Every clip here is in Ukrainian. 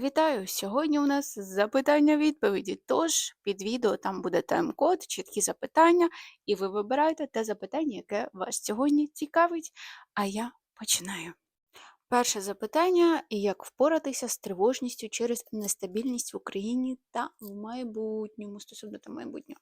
Вітаю! Сьогодні у нас запитання-відповіді. Тож під відео там буде тайм-код, чіткі запитання, і ви вибираєте те запитання, яке вас сьогодні цікавить. А я починаю. Перше запитання: як впоратися з тривожністю через нестабільність в Україні та в майбутньому стосовно та майбутнього.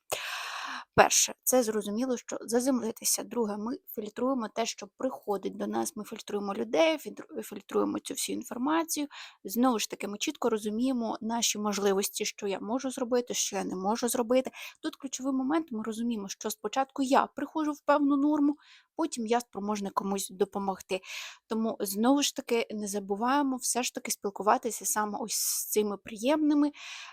Перше, це зрозуміло, що заземлитися. Друге, ми фільтруємо те, що приходить до нас. Ми фільтруємо людей, фільтру- фільтруємо цю всю інформацію. Знову ж таки, ми чітко розуміємо наші можливості, що я можу зробити, що я не можу зробити. Тут ключовий момент, ми розуміємо, що спочатку я приходжу в певну норму, потім я спроможна комусь допомогти. Тому знову ж таки не забуваємо все ж таки спілкуватися саме ось з цими приємними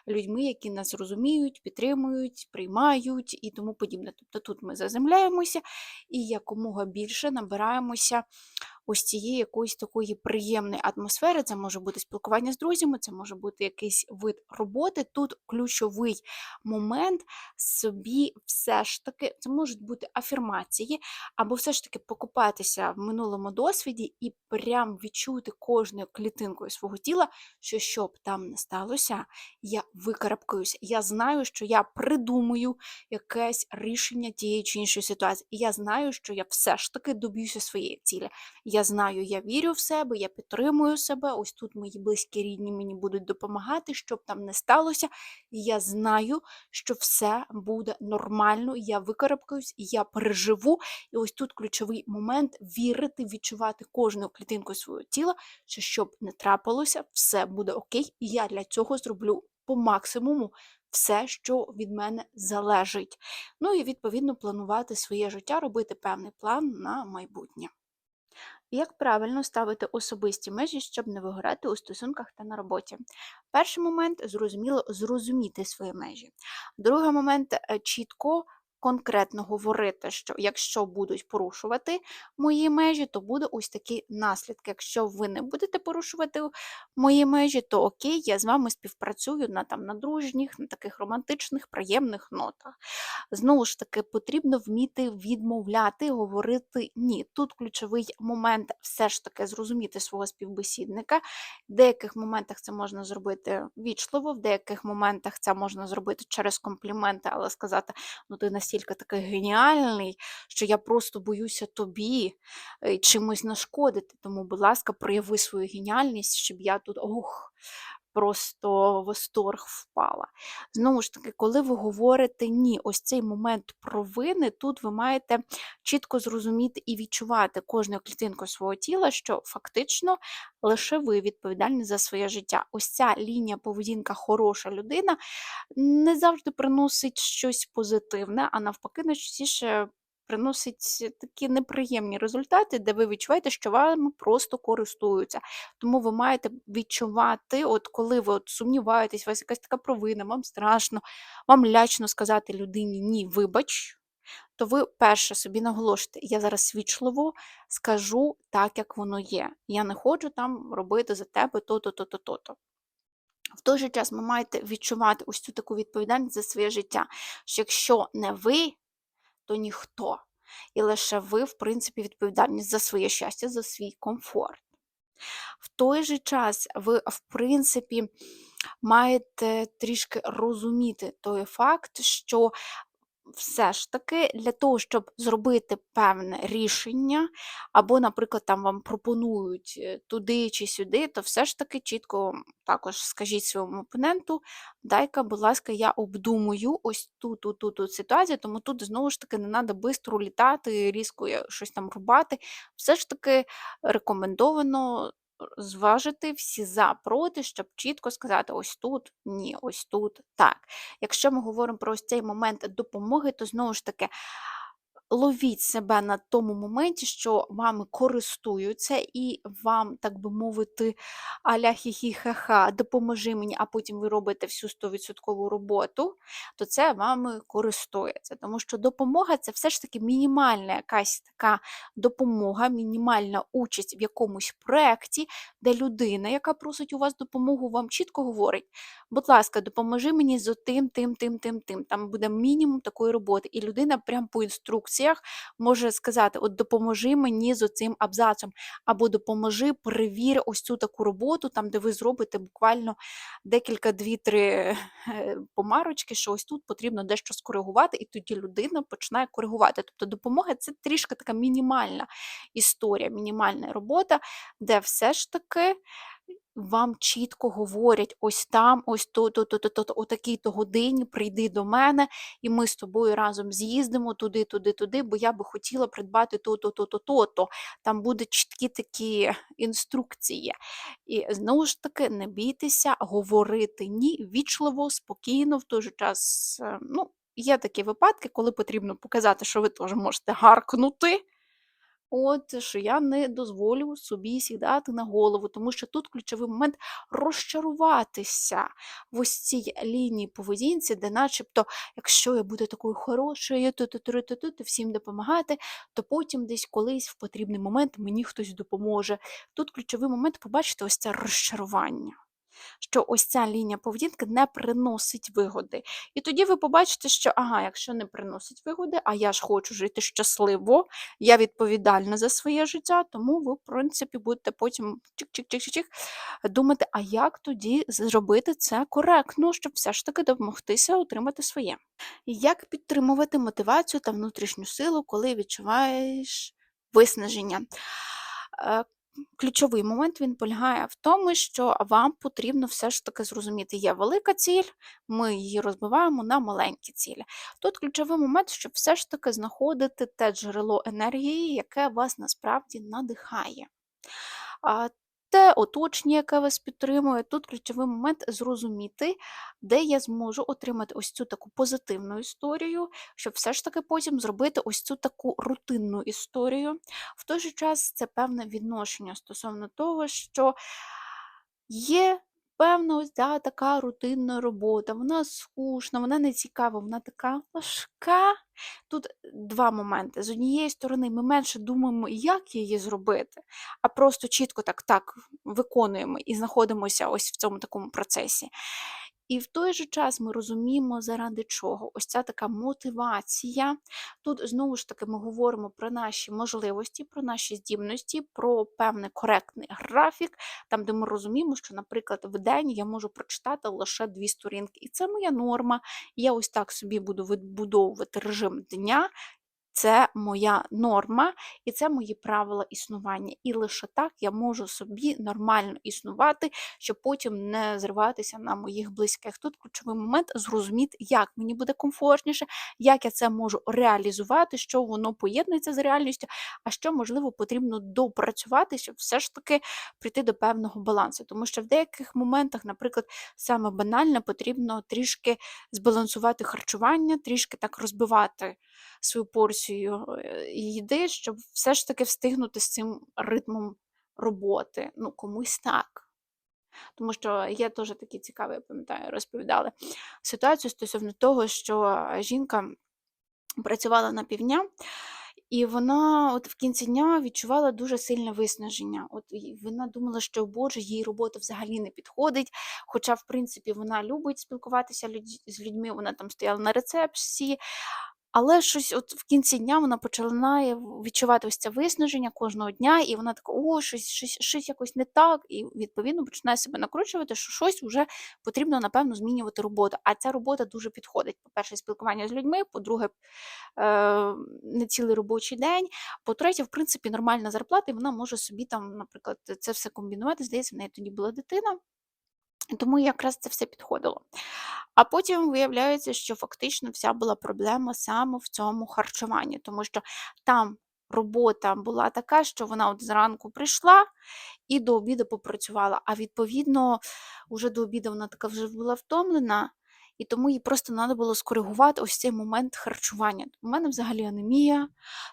людьми, які нас розуміють, підтримують, приймають і тому подібне. Тобто тут ми заземляємося і якомога більше набираємося ось цієї якоїсь такої приємної атмосфери. Це може бути спілкування з друзями, це може бути якийсь вид роботи. Тут ключовий момент собі все ж таки, це можуть бути афірмації, або все ж таки покупатися в минулому досвіді і прям відчути кожною клітинкою свого тіла, що що б там не сталося, я викарабкаюся. Я знаю, що я придумаю якесь рішення тієї чи іншої ситуації. І я знаю, що я все ж таки доб'юся своєї цілі. Я знаю, я вірю в себе, я підтримую себе. Ось тут мої близькі рідні мені будуть допомагати, щоб там не сталося. Я знаю, що все буде нормально, я викарабкаюсь, я переживу. І ось тут ключовий момент вірити, відчувати кожною клітинкою свого тіла, що щоб не трапилося, все буде окей, я для цього зроблю по максимуму все, що від мене залежить. Ну і відповідно планувати своє життя, робити певний план на майбутнє. Як правильно ставити особисті межі, щоб не вигорати у стосунках та на роботі? Перший момент зрозуміло зрозуміти свої межі. Другий момент е, чітко. Конкретно говорити, що якщо будуть порушувати мої межі, то буде ось такі наслідки. Якщо ви не будете порушувати мої межі, то окей, я з вами співпрацюю на там на дружніх, на таких романтичних, приємних нотах. Знову ж таки, потрібно вміти відмовляти, говорити ні. Тут ключовий момент все ж таки зрозуміти свого співбесідника. В деяких моментах це можна зробити вічливо, в деяких моментах це можна зробити через компліменти, але сказати, ну ти настільки такий геніальний, що я просто боюся тобі е, чимось нашкодити. Тому, будь ласка, прояви свою геніальність, щоб я тут ох, просто восторг впала. Знову ж таки, коли ви говорите ні, ось цей момент провини, тут ви маєте чітко зрозуміти і відчувати кожну клітинку свого тіла, що фактично лише ви відповідальні за своє життя. Ось ця лінія поведінка хороша людина не завжди приносить щось позитивне, а навпаки, найчастіше приносить такі неприємні результати, де ви відчуваєте, що вами просто користуються. Тому ви маєте відчувати, от коли ви от сумніваєтесь, у вас якась така провина, вам страшно, вам лячно сказати людині ні, вибач. То ви перше собі наголошуєте, я зараз свічливо скажу так, як воно є. Я не хочу там робити за тебе то-то, то-то, то-то. В той же час ви маєте відчувати ось цю таку відповідальність за своє життя, що якщо не ви, то ніхто. І лише ви, в принципі, відповідальні за своє щастя, за свій комфорт. В той же час ви, в принципі, маєте трішки розуміти той факт, що все ж таки для того, щоб зробити певне рішення, або, наприклад, там вам пропонують е, туди чи сюди, то все ж таки чітко також скажіть своєму опоненту, дай-ка, будь ласка, я обдумую ось ту ту ту ту ситуацію, тому тут знову ж таки не треба швидко літати, різко щось там рубати. Все ж таки рекомендовано зважити всі за проти, щоб чітко сказати: ось тут ні, ось тут так. Якщо ми говоримо про ось цей момент допомоги, то знову ж таки ловіть себе на тому моменті, що вами користуються, і вам, так би мовити, аля хі-хі ха-ха, допоможи мені, а потім ви робите всю 100% роботу, то це вами користується. Тому що допомога це все ж таки мінімальна якась така допомога, мінімальна участь в якомусь проєкті, де людина, яка просить у вас допомогу, вам чітко говорить: будь ласка, допоможи мені з тим, тим, тим, тим, тим. Там буде мінімум такої роботи. І людина прям по інструкціям емоціях, може сказати: От допоможи мені з оцим абзацом, або допоможи, перевір ось цю таку роботу, там, де ви зробите буквально декілька, дві-три е, помарочки, що ось тут потрібно дещо скоригувати, і тоді людина починає коригувати. Тобто допомога це трішки така мінімальна історія, мінімальна робота, де все ж таки вам чітко говорять: ось там, ось то, то, то, то, то, о такій-то годині прийди до мене, і ми з тобою разом з'їздимо туди, туди, туди, бо я би хотіла придбати то-то, то-то, то-то. Там будуть чіткі такі інструкції. І знову ж таки, не бійтеся говорити ні, вічливо, спокійно, в той же час. е, ну, Є такі випадки, коли потрібно показати, що ви теж можете гаркнути. От, що я не дозволю собі сідати на голову, тому що тут ключовий момент розчаруватися в ось цій лінії поведінці, де начебто, якщо я буду такою хорошою, то всім допомагати, то потім десь колись в потрібний момент мені хтось допоможе. Тут ключовий момент побачити ось це розчарування. Що ось ця лінія поведінки не приносить вигоди. І тоді ви побачите, що ага, якщо не приносить вигоди, а я ж хочу жити щасливо, я відповідальна за своє життя, тому ви, в принципі, будете потім чик-чик-чик-чик думати, а як тоді зробити це коректно, щоб все ж таки допомогтися отримати своє. Як підтримувати мотивацію та внутрішню силу, коли відчуваєш виснаження? Ключовий момент він полягає в тому, що вам потрібно все ж таки зрозуміти, є велика ціль, ми її розбиваємо на маленькі цілі. Тут ключовий момент, щоб все ж таки знаходити те джерело енергії, яке вас насправді надихає. Те оточення, яке вас підтримує, тут ключовий момент зрозуміти, де я зможу отримати ось цю таку позитивну історію, щоб все ж таки потім зробити ось цю таку рутинну історію. В той же час це певне відношення стосовно того, що є певна ось да, така рутинна робота, вона скучна, вона не цікава, вона така важка. Тут два моменти. З однієї сторони, ми менше думаємо, як її зробити, а просто чітко так так виконуємо і знаходимося ось в цьому такому процесі. І в той же час ми розуміємо, заради чого. Ось ця така мотивація. Тут знову ж таки ми говоримо про наші можливості, про наші здібності, про певний коректний графік, там, де ми розуміємо, що, наприклад, в день я можу прочитати лише дві сторінки. І це моя норма. Я ось так собі буду відбудовувати режим дня. Це моя норма і це мої правила існування. І лише так я можу собі нормально існувати, щоб потім не зриватися на моїх близьких. Тут ключовий момент зрозуміти, як мені буде комфортніше, як я це можу реалізувати, що воно поєднується з реальністю, а що, можливо, потрібно допрацювати, щоб все ж таки прийти до певного балансу. Тому що в деяких моментах, наприклад, саме банально потрібно трішки збалансувати харчування, трішки так розбивати свою порцію е, їди, щоб все ж таки встигнути з цим ритмом роботи. Ну, комусь так. Тому що є теж такі цікаві, я пам'ятаю, розповідали ситуацію стосовно того, що жінка працювала на півдня, і вона от в кінці дня відчувала дуже сильне виснаження. От вона думала, що Боже, їй робота взагалі не підходить. Хоча, в принципі, вона любить спілкуватися з людьми, вона там стояла на рецепції, але щось от в кінці дня вона починає відчувати ось це виснаження кожного дня, і вона така: о, щось, щось, щось якось не так. І відповідно починає себе накручувати, що щось вже потрібно, напевно, змінювати роботу. А ця робота дуже підходить. По-перше, спілкування з людьми, по-друге, е, не цілий робочий день. По-третє, в принципі, нормальна зарплата, і вона може собі там, наприклад, це все комбінувати. Здається, в неї тоді була дитина. Тому якраз це все підходило. А потім виявляється, що фактично вся була проблема саме в цьому харчуванні, тому що там робота була така, що вона от зранку прийшла і до обіду попрацювала. А відповідно, уже до обіду вона така вже була втомлена, і тому їй просто треба було скоригувати ось цей момент харчування. У мене взагалі анемія,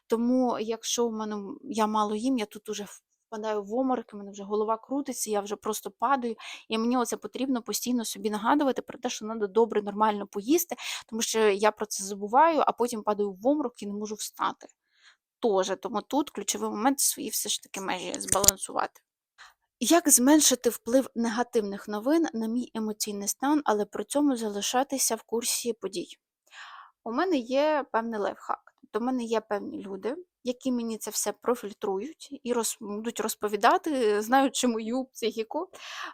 тому якщо у мене я мало їм, я тут уже впадаю в оморок, у мене вже голова крутиться, я вже просто падаю. І мені оце потрібно постійно собі нагадувати про те, що треба добре, нормально поїсти, тому що я про це забуваю, а потім падаю в оморок і не можу встати. Тоже, тому тут ключовий момент свої все ж таки межі збалансувати. Як зменшити вплив негативних новин на мій емоційний стан, але при цьому залишатися в курсі подій? У мене є певний лайфхак. Тобто в мене є певні люди, які мені це все профільтрують і роз, будуть розповідати, знаючи мою психіку.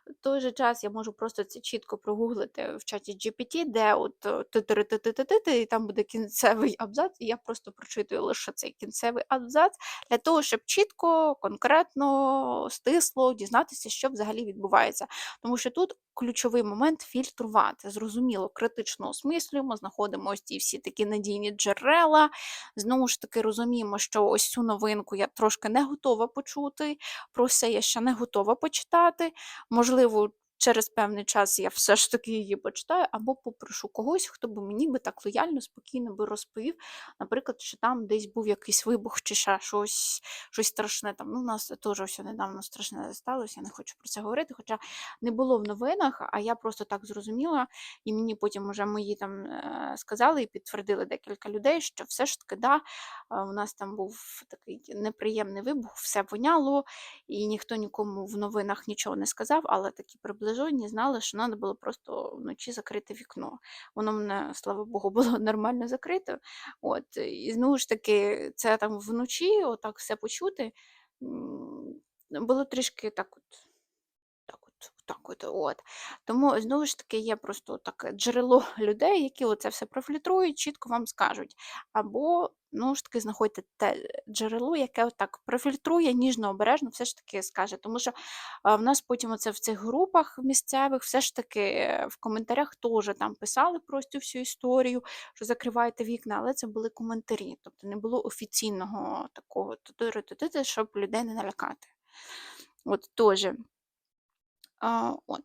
В той же час я можу просто це чітко прогуглити в чаті GPT, де от е, ти-ти-ти-ти-ти-ти, і там буде кінцевий абзац, і я просто прочитую лише цей кінцевий абзац для того, щоб чітко, конкретно, стисло дізнатися, що взагалі відбувається. Тому що тут ключовий момент фільтрувати. Зрозуміло, критично осмислюємо, знаходимо ось ці всі такі надійні джерела. Знову ж таки, розуміємо, що ось цю новинку я трошки не готова почути, про все я ще не готова почитати. Можливо, через певний час я все ж таки її почитаю, або попрошу когось, хто б мені би так лояльно, спокійно би розповів, наприклад, що там десь був якийсь вибух чи ще щось щось страшне. Там, ну, У нас теж все недавно страшне сталося, я не хочу про це говорити, хоча не було в новинах, а я просто так зрозуміла, і мені потім вже мої там е, сказали і підтвердили декілька людей, що все ж таки, да, у нас там був такий неприємний вибух, все воняло, і ніхто нікому в новинах нічого не сказав, але такі приближені знали, що треба було просто вночі закрити вікно. Воно мене, слава Богу, було нормально закрите. От, І знову ж таки, це там вночі, отак все почути, було трішки так от. Так от. Тому, знову ж таки, є просто таке джерело людей, які оце все профільтрують, чітко вам скажуть. Або, ну ж таки, знаходьте те джерело, яке отак профільтрує, ніжно, обережно, все ж таки скаже. Тому що в нас потім оце в цих групах місцевих, все ж таки в коментарях теж там писали про цю всю історію, що закривайте вікна, але це були коментарі. Тобто не було офіційного такого, щоб людей не налякати. От теж. От.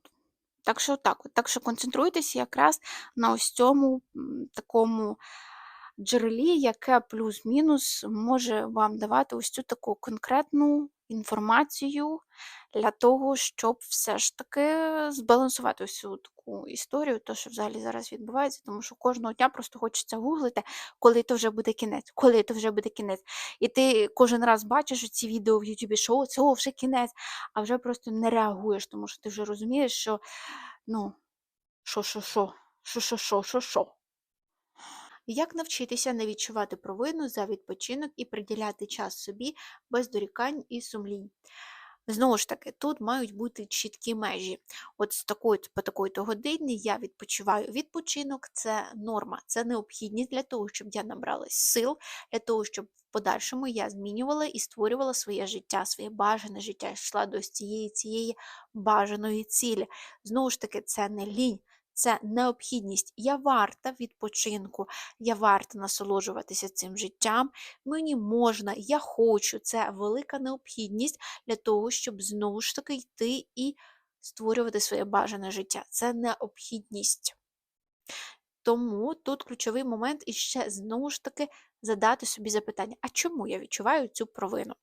Так що так, так що концентруйтеся якраз на ось цьому такому джерелі, яке плюс-мінус може вам давати ось цю таку конкретну інформацію для того, щоб все ж таки збалансувати цю таку історію, то, що взагалі зараз відбувається, тому що кожного дня просто хочеться гуглити, коли то вже буде кінець, коли то вже буде кінець. І ти кожен раз бачиш ці відео в Ютубі, що о, цього вже кінець, а вже просто не реагуєш, тому що ти вже розумієш, що ну, що, що, що, що, що, що, що, що. Як навчитися не відчувати провину за відпочинок і приділяти час собі без дорікань і сумлінь? Знову ж таки, тут мають бути чіткі межі. От з такої по такої-то години я відпочиваю відпочинок, це норма, це необхідність для того, щоб я набралась сил, для того, щоб в подальшому я змінювала і створювала своє життя, своє бажане життя, йшла до цієї цієї бажаної цілі. Знову ж таки, це не лінь, це необхідність. Я варта відпочинку, я варта насолоджуватися цим життям. Мені можна, я хочу. Це велика необхідність для того, щоб знову ж таки йти і створювати своє бажане життя. Це необхідність. Тому тут ключовий момент і ще знову ж таки задати собі запитання, а чому я відчуваю цю провину?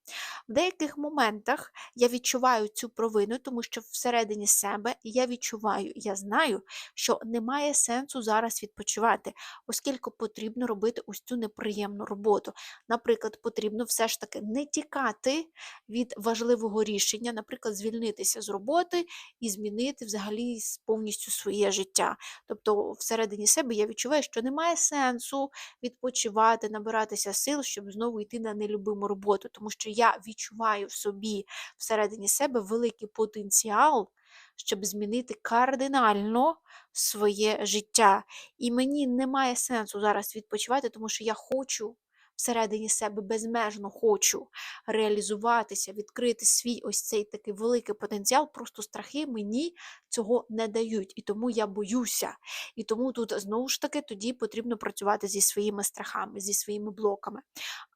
В деяких моментах я відчуваю цю провину, тому що всередині себе я відчуваю, я знаю, що немає сенсу зараз відпочивати, оскільки потрібно робити ось цю неприємну роботу. Наприклад, потрібно все ж таки не тікати від важливого рішення, наприклад, звільнитися з роботи і змінити взагалі повністю своє життя. Тобто, всередині себе я відчуваю, що немає сенсу відпочивати, набиратися сил, щоб знову йти на нелюбиму роботу, тому що я відчуваю в собі всередині себе великий потенціал, щоб змінити кардинально своє життя. І мені немає сенсу зараз відпочивати, тому що я хочу всередині себе безмежно хочу реалізуватися, відкрити свій ось цей такий великий потенціал, просто страхи мені цього не дають. І тому я боюся. І тому тут знову ж таки тоді потрібно працювати зі своїми страхами, зі своїми блоками.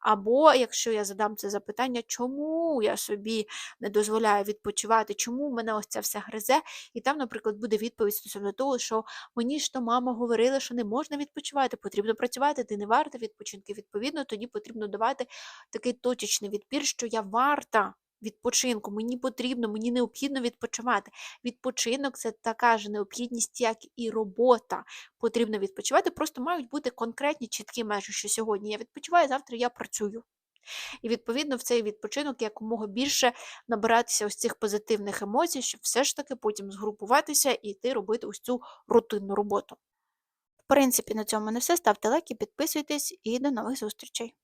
Або якщо я задам це запитання, чому я собі не дозволяю відпочивати, чому мене ось це все гризе, і там, наприклад, буде відповідь стосовно того, що мені ж то мама говорила, що не можна відпочивати, потрібно працювати, ти не варта відпочинки. Відповідно, тоді потрібно давати такий точечний відпір, що я варта. Відпочинку, мені потрібно, мені необхідно відпочивати. Відпочинок це така ж необхідність, як і робота. Потрібно відпочивати, просто мають бути конкретні чіткі межі, що сьогодні я відпочиваю, завтра я працюю. І, відповідно, в цей відпочинок якомога більше набиратися ось цих позитивних емоцій, щоб все ж таки потім згрупуватися і йти робити ось цю рутинну роботу. В принципі, на цьому не все. Ставте лайки, підписуйтесь і до нових зустрічей.